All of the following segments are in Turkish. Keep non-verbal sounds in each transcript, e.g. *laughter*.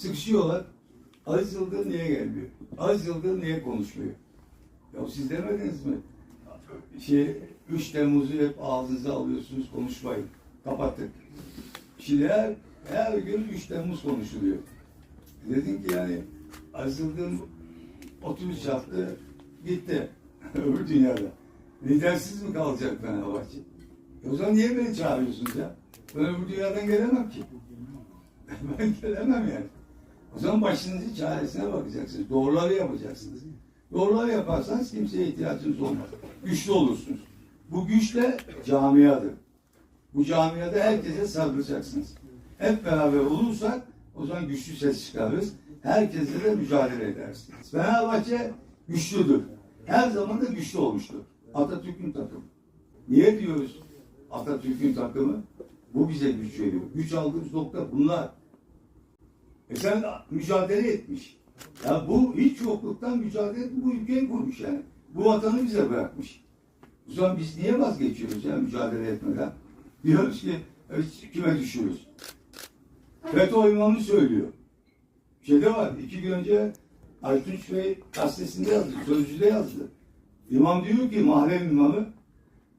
sıkışıyorlar. Aziz Yıldırım niye gelmiyor? Aziz Yıldırım niye konuşmuyor? Ya siz demediniz mi? Şey, 3 Temmuz'u hep ağzınıza alıyorsunuz, konuşmayın. Kapattık. Şimdi her, her gün 3 Temmuz konuşuluyor. Dedim ki yani Aziz Yıldırım otobüs çarptı, gitti. *laughs* Öbür dünyada. Lidersiz mi kalacak Fenerbahçe? E o zaman niye beni çağırıyorsunuz ya? Ben öbür dünyadan gelemem ki. *laughs* ben gelemem yani. O zaman başınızın çaresine bakacaksınız. Doğruları yapacaksınız. Doğruları yaparsanız kimseye ihtiyacınız olmaz. Güçlü olursunuz. Bu güç de camiadır. Bu camiada herkese sarılacaksınız. Hep beraber olursak o zaman güçlü ses çıkarırız. Herkesle de mücadele edersiniz. Fenerbahçe güçlüdür. Her zaman da güçlü olmuştur. Atatürk'ün takımı. Niye diyoruz Atatürk'ün takımı? Bu bize güç veriyor. Güç aldığımız nokta bunlar. E sen mücadele etmiş. Ya bu hiç yokluktan mücadele etmiş, bu ülkeyi kurmuş yani. Bu vatanı bize bırakmış. O zaman biz niye vazgeçiyoruz ya mücadele etmeden? Diyoruz ki evet, kime düşüyoruz? FETÖ imamı söylüyor. Şeyde var, iki gün önce Aytunç Bey gazetesinde yazdı, sözcüde yazdı. İmam diyor ki mahrem imamı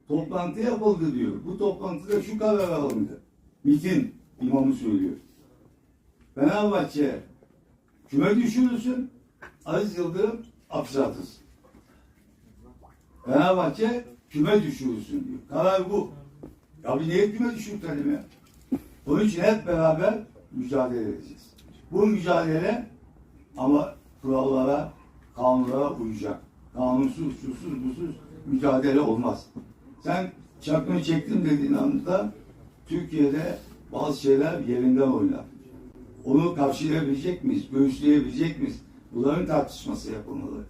toplantı yapıldı diyor. Bu toplantıda şu karar alındı. MİT'in imamı söylüyor. Fenerbahçe küme düşürürsün, Aziz Yıldırım hapse atılsın. Fenerbahçe küme düşürürsün diyor. Karar bu. Ya bir niye küme düşürtelim ya? Onun için hep beraber mücadele edeceğiz. Bu mücadele ama kurallara, kanunlara uyacak. Kanunsuz, susuz, busuz mücadele olmaz. Sen çakmayı çektim dediğin anda Türkiye'de bazı şeyler yerinden oynar. Onu karşılayabilecek miyiz? Göğüsleyebilecek miyiz? Bunların tartışması yapılmalı.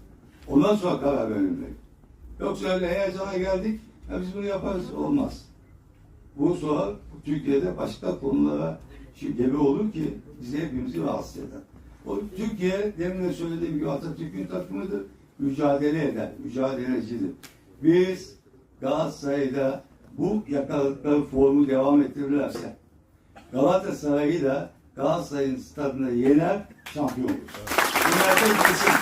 Ondan sonra karar verilmeli. Yoksa öyle heyecana geldik, ya biz bunu yaparız, olmaz. Bu sonra Türkiye'de başka konulara şu gebe olur ki bizi hepimizi rahatsız eder. O Türkiye demin de söylediğim gibi Atatürk'ün takımıdır. Mücadele eder, mücadelecidir. Biz Galatasaray'da bu yakaladıkları formu devam ettirirlerse Galatasaray'ı da Galatasaray'ın stadında yener, şampiyon olur. Kesin.